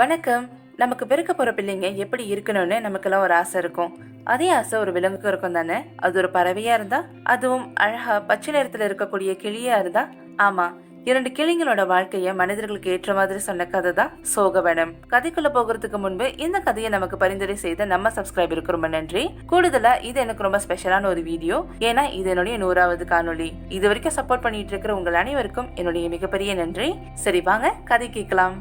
வணக்கம். நமக்கு பிறக்க போகிற பிள்ளைங்க எப்படி இருக்கணும்னு நமக்கெல்லாம் ஒரு ஆசை இருக்கும். அதே ஆசை ஒரு விலங்குக்கு இருக்கும் தானே? அது ஒரு பறவையாக இருந்தால் அதுவும் அழகாக பச்சை நிறத்தில் இருக்கக்கூடிய கிளியாக இருந்தால் ஆமாம் இரண்டு கிளிங்களோட வாழ்க்கைய மனிதர்களுக்கு ஏற்ற மாதிரி சொன்ன கதை தான் சோகவனம். கதைக்குள்ள போகிறதுக்கு முன்பு இந்த கதையை நமக்கு பரிந்துரை செய்த நம்ம சப்ஸ்கிரைபருக்கு ரொம்ப நன்றி. கூடுதலா இது எனக்கு ரொம்ப ஸ்பெஷலான ஒரு வீடியோ ஏன்னா இது என்னுடைய நூறாவது காணொளி. இது வரைக்கும் சப்போர்ட் பண்ணிட்டு இருக்கிற உங்கள் அனைவருக்கும் என்னுடைய மிகப்பெரிய நன்றி. சரி வாங்க கதை கேட்கலாம்.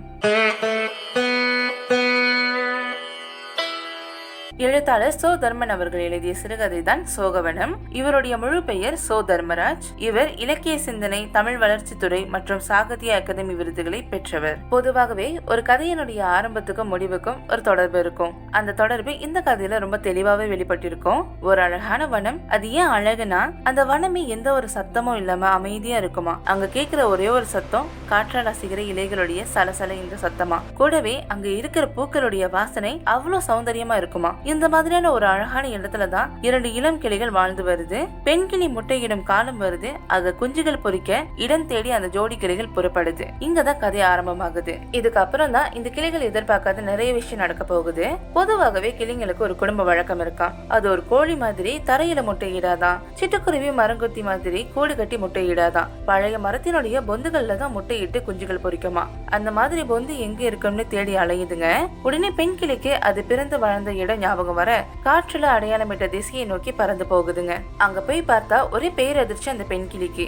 எழுத்தாளர் சோ தர்மன் அவர்கள் எழுதிய சிறுகதை தான் சோகவனம். இவருடைய முழு பெயர் சோ தர்மராஜ். இவர் இலக்கிய சிந்தனை தமிழ் வளர்ச்சித்துறை மற்றும் சாகித்ய அகாதமி விருதுகளை பெற்றவர். பொதுவாகவே ஒரு கதையினுடைய ஆரம்பத்துக்கும் முடிவுக்கும் ஒரு தொடர்பு இருக்கும். அந்த தொடர்பு இந்த கதையில ரொம்ப தெளிவாவே வெளிப்பட்டிருக்கும். ஒரு அழகான வனம். அது ஏன் அழகுனா அந்த வனமே எந்த ஒரு சத்தமும் இல்லாம அமைதியா இருக்குமா? அங்க கேக்குற ஒரே ஒரு சத்தம் காற்றால் அசைகிற இலைகளுடைய சலசல இந்த சத்தமா? கூடவே அங்க இருக்கிற பூக்களுடைய வாசனை அவ்வளவு சௌந்தரியமா இருக்குமா? இந்த மாதிரியான ஒரு அழகான இடத்துல தான் இரண்டு இளம் கிளிகள் வாழ்ந்து வருது. பெண் கிளி முட்டையிடும் காலம் வருது. அது குஞ்சுகள் பொறிக்க இடம் தேடி அந்த ஜோடி கிளிகள் புறப்படுது. இங்கதான் கதை ஆரம்பமாகுது. இதுக்கப்புறம் தான் இந்த கிளிகள் எதிர்பார்க்காத நிறைய விஷயம் நடக்க போகுது. பொதுவாகவே கிளிங்களுக்கு ஒரு குடும்ப வழக்கம் இருக்காம் அது ஒரு கோழி மாதிரி தரையில முட்டையிடாதான். சிட்டுக்குருவி மரங்கொத்தி மாதிரி கூடு கட்டி முட்டையிடாதான். பழைய மரத்தினுடைய பொந்துகள்ல தான் முட்டையிட்டு குஞ்சுகள் பொறிக்குமா? அந்த மாதிரி பொந்து எங்க இருக்கும்னு தேடி அலையுதுங்க. உடனே பெண் கிளிக்கு அது பிறந்து வளர்ந்த இடம் ஞாபகம் வர காற்றுல அடையாளமிட்ட திசையை நோக்கி பறந்து போகுதுங்க. அங்க போய் பார்த்தா ஒரே பேரதிர்ச்சி அந்த பெண் கிளிக்கு.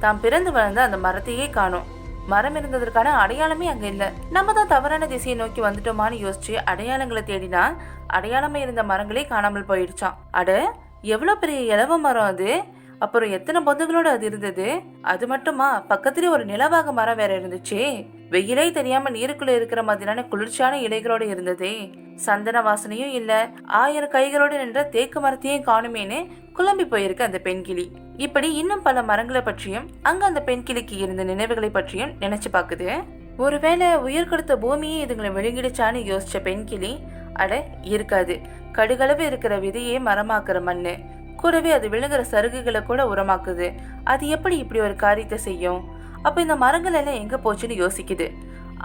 தாம் பிறந்து வளர்ந்த அந்த மரத்தையே காணும். மரம் இருந்ததற்கான அடையாளமே அங்க இல்ல. நம்ம தான் தவறான திசையை நோக்கி வந்துட்டோமான்னு யோசிச்சு அடையாளங்களை தேடினா அடையாளமே இருந்த மரங்களே காணாமல் போயிடுச்சாம். அட எவ்வளவு பெரிய இலவ மரம் அது? அப்புறம் எத்தனை பொந்துகளோட அது இருந்தது? அது மட்டுமா? பக்கத்துலேயே ஒரு நிலவாக மரம் வேற இருந்துச்சே. வெயிலே தெரியாம நீருக்குள்ள இருக்கிற மாதிரியான குளிர்ச்சியான இலைகளோட இருந்ததே. சந்தன வாசனையும் இல்ல. ஆயிரம் கைகளோடு நின்ற தேக்கு மரத்தையும் காணுமேன்னு குழம்பி போயிருக்கு அந்த பெண்கிளி இப்படி இன்னும் பல மரங்களை பற்றியும் அங்க அந்த பெண்கிளிக்கு இருந்த நினைவுகளை பற்றியும் நினைச்சு பாக்குது. ஒருவேளை உயிர் கொடுத்த பூமியே இதுங்களை விழுங்கிடுச்சான்னு யோசிச்ச பெண்கிளி அட இருக்காது. கடுகளவு இருக்கிற விதையே மரமாக்குற மண்ணு. கூடவே அது விழுங்குற சருகுகளை கூட உரமாக்குது. அது எப்படி இப்படி ஒரு காரியத்தை செய்யும்? அப்ப இந்த மரங்கள் எல்லாம் எங்க போச்சுன்னு யோசிக்குது.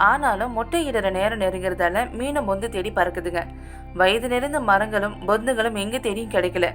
ஆனாலும் முட்டையிடுற நேரம் நெருங்கிறதால மீனும் பொந்து தேடி பறக்குதுங்க. வயது நிறைந்த மரங்களும் பொந்துகளும் எங்க தேடியும் கிடைக்கல.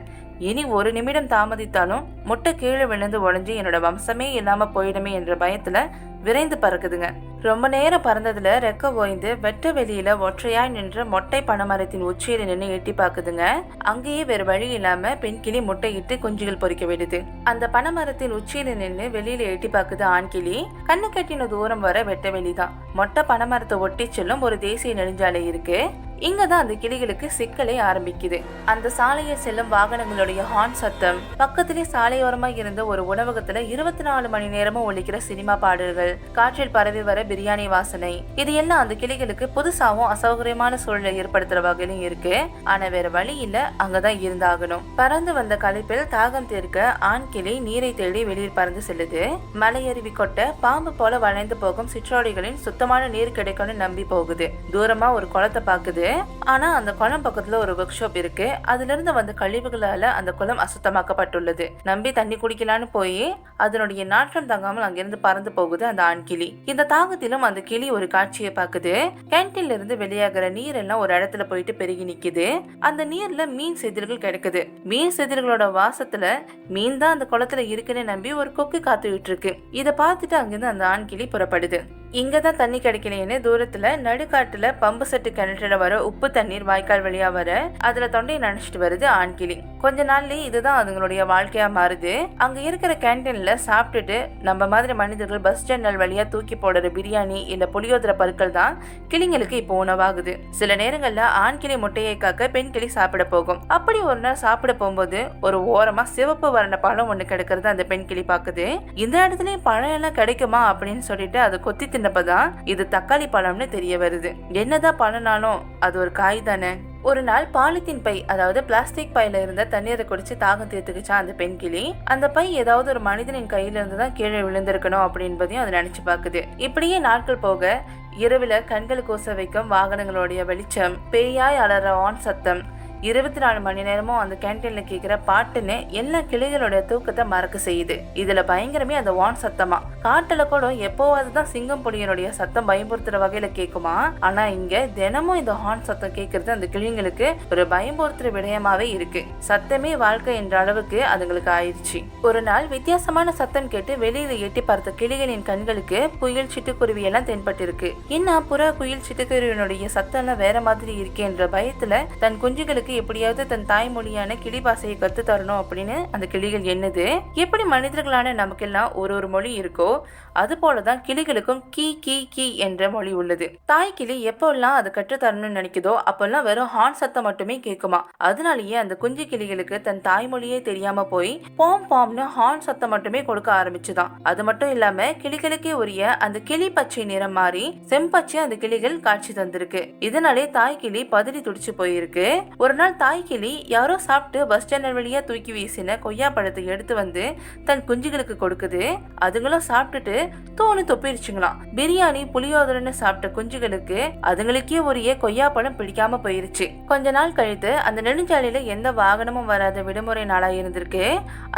இனி ஒரு நிமிடம் தாமதித்தாலும் முட்டை கீழே விழுந்து உடஞ்சி என்னோட வம்சமே இல்லாம போயிடுமே என்ற பயத்துல விரைந்து பறக்குதுங்க. ரொம்ப நேரம் பறந்ததுல ரெக்க ஓய்ந்து வெட்ட வெளியில ஒற்றையாய் நின்ற மொட்டை பனைமரத்தின் உச்சியில நின்று எட்டி பாக்குதுங்க. அங்கேயே வேற வழி இல்லாம பெண் கிளி முட்டையிட்டு குஞ்சுகள் பொறிக்க விடுது அந்த பனைமரத்தின் உச்சியில நின்று வெளியில எட்டி பாக்குது ஆண் கிளி. கண்ணு கட்டின தூரம் வர வெட்ட வெளிதான் மொட்டை பனைமரத்தை ஒட்டி செல்லும் ஒரு தேசிய நெடுஞ்சாலை இருக்கு. இங்கதான் அந்த கிளிகளுக்கு சிக்கலே ஆரம்பிக்குது. அந்த சாலையில் செல்லும் வாகனங்களுடைய ஹார்ன் சத்தம் பக்கத்திலே சாலையோரமா இருந்த ஒரு உணவகத்துல இருபத்தி நாலு மணி நேரமும் ஒழிக்கிற சினிமா பாடல்கள் காற்றில் பரவி வர பிரியாணி வாசனை இது எல்லாம் அந்த கிளிகளுக்கு புதுசாவும் அசௌகரியமான சூழலை ஏற்படுத்துற வகையிலும் இருக்கு. ஆனா வேற வழி இல்ல அங்கதான் இருந்தாகணும். பறந்து வந்த களைப்பில் தாகம் தீர்க்க ஆண் கிளி நீரை தேடி வெளியில் பறந்து செல்லுது. மலையருவி கொட்ட பாம்பு போல வளைந்து போகும் சிற்றோடிகளின் சுத்தமான நீர் கிடைக்கும்னு நம்பி போகுது. தூரமா ஒரு குளத்தை பாக்குது. ஆனா அந்த குளம் பக்கத்துல ஒரு ஒர்க் ஷாப் இருக்கு. அதுல இருந்து வந்த கழிவுகளால அந்த குளம் அசுத்தமாக்கப்பட்டுள்ளது. நம்பி தண்ணி குடிக்கலான்னு போய் அதனுடைய நாற்றம் தங்காமல் அங்கிருந்து பறந்து போகுது அந்த ஆண் கிளி. இந்த தாகத்திலும் அந்த கிளி ஒரு காட்சியை பாக்குது கேன்டீன்ல இருந்து வெளியாகிற நீர் எல்லாம் ஒரு இடத்துல போயிட்டு பெருகி நிக்குது. அந்த நீர்ல மீன் செதில்கள் கிடைக்குது. மீன் செதில்களோட வாசத்துல மீன் தான் அந்த குளத்துல இருக்குன்னு நம்பி ஒரு கொக்கு காத்துக்கிட்டு இருக்கு இத பார்த்துட்டு அங்கிருந்து அந்த ஆண் கிளி புறப்படுது. இங்கே தான் தண்ணி கிடைக்கலையேன்னு தூரத்தில் நடுக்காட்டில் பம்பு செட்டு கிணற்றில் வர உப்பு தண்ணீர் வாய்க்கால் வழியாக வர அதில் தொண்டையை நினச்சிட்டு வருது ஆண்கிளி கொஞ்ச நாள்லயே இதுதான் அதுங்களுடைய வாழ்க்கையாக மாறுது. அங்கே இருக்கிற கேன்டீனில் சாப்பிட்டுட்டு நம்ம மாதிரி மனிதர்கள் பஸ் ஜன்னல் வழியாக தூக்கி போடுற பிரியாணி இல்லை புளியோதர பருக்கள் தான் கிளிங்களுக்கு இப்போ உணவாகுது. சில நேரங்களில் ஆண் கிளி முட்டையை காக்க பெண் கிளி சாப்பிட போகும். அப்படி ஒரு நாள் சாப்பிட போகும்போது ஒரு ஓரமாக சிவப்பு வர்ண பழம் ஒன்று கிடைக்கிறது அந்த பெண் கிளி பார்க்குது இந்த இடத்துலயும் பழம் எல்லாம் கிடைக்குமா அப்படின்னு சொல்லிட்டு அதை கொத்தி தின்னப்பதான் இது தக்காளி பழம்னு தெரிய வருது. என்னதான் பழனாலும் அது ஒரு காய் தானே. ஒரு நாள் பாலித்தீன் பை அதாவது பிளாஸ்டிக் பையில இருந்த தண்ணீரை குடிச்சு தாகம் தீர்த்துக்குச்சா அந்த பெண் கிளி. அந்த பை ஏதாவது ஒரு மனிதனின் கையில இருந்து தான் கீழே விழுந்திருக்கணும் அப்படின்பதையும் அது நினைச்சு பாக்குது இப்படியே நாட்கள் போக இரவுல கண்கள் கூச வைக்கும் வாகனங்களுடைய வெளிச்சம் பேயாய் அலற ஆன் சத்தம் இருபத்தி நாலு மணி நேரமும் அந்த கேன்டீன்ல கேட்குற பாட்டுன்னு எல்லா கிளிகளோட தூக்கத்தை மறக்க செய்யுது. இதுல பயங்கரமே அந்த வான் சத்தமா. காட்டுல கூட எப்போவாது தான் சிங்கம் புலியனுடைய சத்தம் பயமுறுத்துற வகையில கேக்குமா? ஆனா இங்க தினமும் இந்த ஹார்ன் சத்தம் கேட்கறது அந்த கிளிங்களுக்கு ஒரு பயமுறுத்துற விடயமாவே இருக்கு. சத்தமே வாழ்க்கை என்ற அளவுக்கு அதுங்களுக்கு ஆயிடுச்சு. ஒரு நாள் வித்தியாசமான சத்தம் கேட்டு வெளியில எட்டி பார்த்த கிளிகளின் கண்களுக்கு புயல் சிட்டுக்குருவி எல்லாம் தென்பட்டிருக்கு. என்ன புறா புயல் சிட்டுக்குருவினுடைய சத்தம் எல்லாம் வேற மாதிரி இருக்கேன்ற பயத்துல தன் குஞ்சுகளுக்கு எப்படியாவது தன் தாய்மொழியான கிளி பாசையை கத்து தரணும் அப்படின்னு அந்த கிளிகள் என்னது எப்படி மனிதர்களான நமக்கெல்லாம் ஒரு ஒரு மொழி இருக்கோ அது போலதான் கிளிகளுக்கும் கீ கீ கீ என்ற மொழி உள்ளது. தாய் கிளி எப்போல்லாம் அது கற்று தரணும்னு நினைக்குதோ அப்பெல்லாம் வெறும் ஹார்ன் சத்தம் மட்டுமே கேட்குமா அதனாலேயே அந்த குஞ்சு கிளிகளுக்கு தன் தாய்மொழியே தெரியாம போய் பாம் பாம்னு ஹார்ன் சத்தம் மட்டுமே கொடுக்க ஆரம்பிச்சுதான். அது மட்டும் இல்லாம கிளிகளுக்கே உரிய அந்த கிளி பச்சை நிறம் மாறி செம்பச்சை அந்த கிளிகள் காட்சி தந்திருக்கு. இதனாலே தாய் கிளி பதறி துடிச்சு போயிருக்கு. ஒரு நாள் தாய் கிளி யாரோ சாப்பிட்டு பஸ் ஸ்டாண்ட் வழியா தூக்கி வீசின கொய்யா பழத்தை எடுத்து வந்து தன் குஞ்சுகளுக்கு கொடுக்குது. அதுங்களும் சாப்பிட்டுட்டு தோணு தொப்பிருச்சுங்களாம். பிரியாணி புளியோதரன்னு சாப்பிட்ட குஞ்சுகளுக்கு அதுங்களுக்கே உரிய கொய்யா பழம் பிடிக்காம போயிருச்சு. கொஞ்ச நாள் கழித்து அந்த நெடுஞ்சாலையில எந்த வாகனமும் வராத விடுமுறை நாளா இருந்திருக்கு.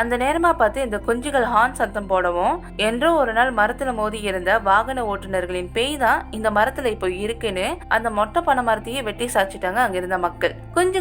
அந்த நேரமா பார்த்து இந்த குஞ்சுகள் ஹார்ன் சத்தம் போடவும் என்றோ ஒரு நாள் மரத்துல மோதி இருந்த வாகன ஓட்டுநர்களின் பேய் தான் இந்த மரத்துல இப்போ இருக்குன்னு அந்த மொட்டை பனை மரத்தையே வெட்டி சாச்சிட்டாங்க அங்க இருந்த மக்கள்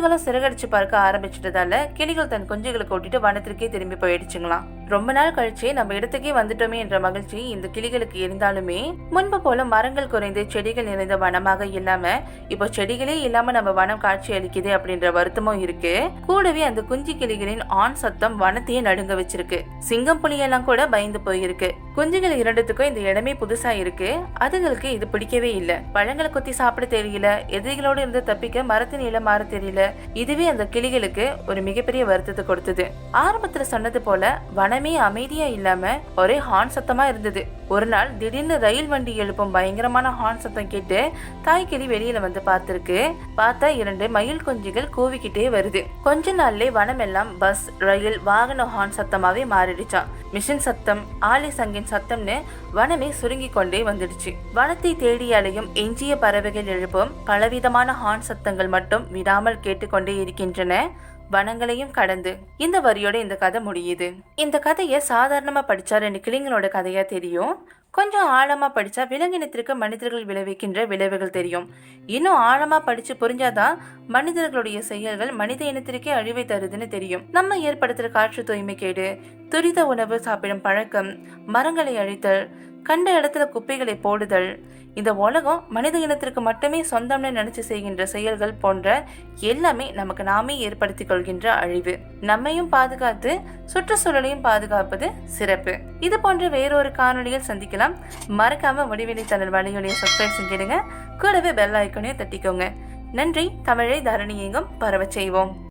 குஞ்சுகளும் சிறகடிச்சு பார்க்க ஆரம்பிச்சிட்டதால கிளிகள் தன் குஞ்சுகளை கூட்டிட்டு வனத்திற்கே திரும்பி போயிடுச்சுங்களாம். ரொம்ப நாள் கழிச்சு நம்ம இடத்துக்கே வந்துட்டோமே என்ற மகிழ்ச்சி இந்த கிளிகளுக்கு இருந்தாலுமே முன்பு போல மரங்கள் குறைந்து செடிகள் நிறைந்த வனமாக இல்லாம இப்போ செடிகளே இல்லாம நம்ம வனம் காட்சி அளிக்குது அப்படின்ற வருத்தமும் இருக்கு. கூடவே அந்த குஞ்சு கிளிகளின் ஆண் சத்தம் வனத்தையே நடுங்க வச்சிருக்கு. சிங்கம் புலியெல்லாம் கூட பயந்து போயிருக்கு. குஞ்சுகள் இரண்டுத்துக்கும் இந்த இடமே புதுசா இருக்கு. அதுங்களுக்கு இது பிடிக்கவே இல்ல. பழங்களை கொத்தி சாப்பிட தெரியல. எதிரிகளோடு இருந்து தப்பிக்க மரத்தின் இல மாற தெரியல. இதுவே அந்த கிளிகளுக்கு ஒரு மிகப்பெரிய வருத்தத்தை கொடுத்தது. ஆரம்பத்துல சொன்னது போல வன வனமே அமைதியா இல்லாம ஒரே ஹார்ன் சத்தமா இருந்தது. ஒரு நாள் திடீர்னு ரயில் வண்டி எழுப்பும் பயங்கரமான ஹார்ன் சத்தம் கேட்டு தாய்க்கிளி வெளியில வந்து பார்த்திருக்கு. பார்த்தா இரண்டு மயில் குஞ்சுகள் கூவிக்கிட்டே வருது. கொஞ்ச நாள்லே வனமெல்லாம் பஸ் ரயில் வாகன ஹார்ன் சத்தமாவே மாறிடுச்சான் மிஷின் சத்தம் ஆலி சங்கின் சத்தம்னு வனமே சுருங்கி கொண்டே வந்துடுச்சு. வனத்தை தேடி அலையும் எஞ்சிய பறவைகள் எழுப்பும் பலவிதமான ஹார்ன் சத்தங்கள் மட்டும் விடாமல் கேட்டுக்கொண்டே இருக்கின்றன. வனங்களையும் கடந்து இந்த வரியோட இந்த கதை முடியுது. இந்த கதையை சாதாரணமா படிச்சா ரெண்டு கிளிங்களோட கதையா தெரியும். கொஞ்சம் ஆழமா படிச்சா விலங்கினத்திற்கு மனிதர்கள் விளைவிக்கின்ற விளைவுகள் தெரியும். இன்னும் ஆழமா படிச்சு புரிஞ்சாதான் மனிதர்களுடைய செயல்கள் மனித இனத்திற்கே அழிவை தருதுன்னு தெரியும். நம்ம ஏற்படுத்துற காற்று தூய்மை கேடு துரித உணவு சாப்பிடும் பழக்கம் மரங்களை அழித்தல் கண்ட இடத்துல குப்பைகளை போடுதல். இந்த உலகம் மனித இனத்திற்கு மட்டுமே சொந்தம்னு நினைச்சு செய்கின்ற செயல்கள் போன்ற எல்லாமே நமக்கு நாமே ஏற்படுத்திக் கொள்கின்ற அழிவு. நம்மையும் பாதுகாத்து சுற்றுச்சூழலையும் பாதுகாப்பது சிறப்பு. இது போன்ற வேறொரு காணொளியில் சந்திக்கலாம். மறக்காம முடிவெளி தனல் வலையொலியை சப்ஸ்கிரைப் செஞ்சிடுங்க கூடவே பெல் ஐக்கனையும் தட்டிக்கோங்க. நன்றி. தமிழை தரணி எங்கும் பரவ செய்வோம்.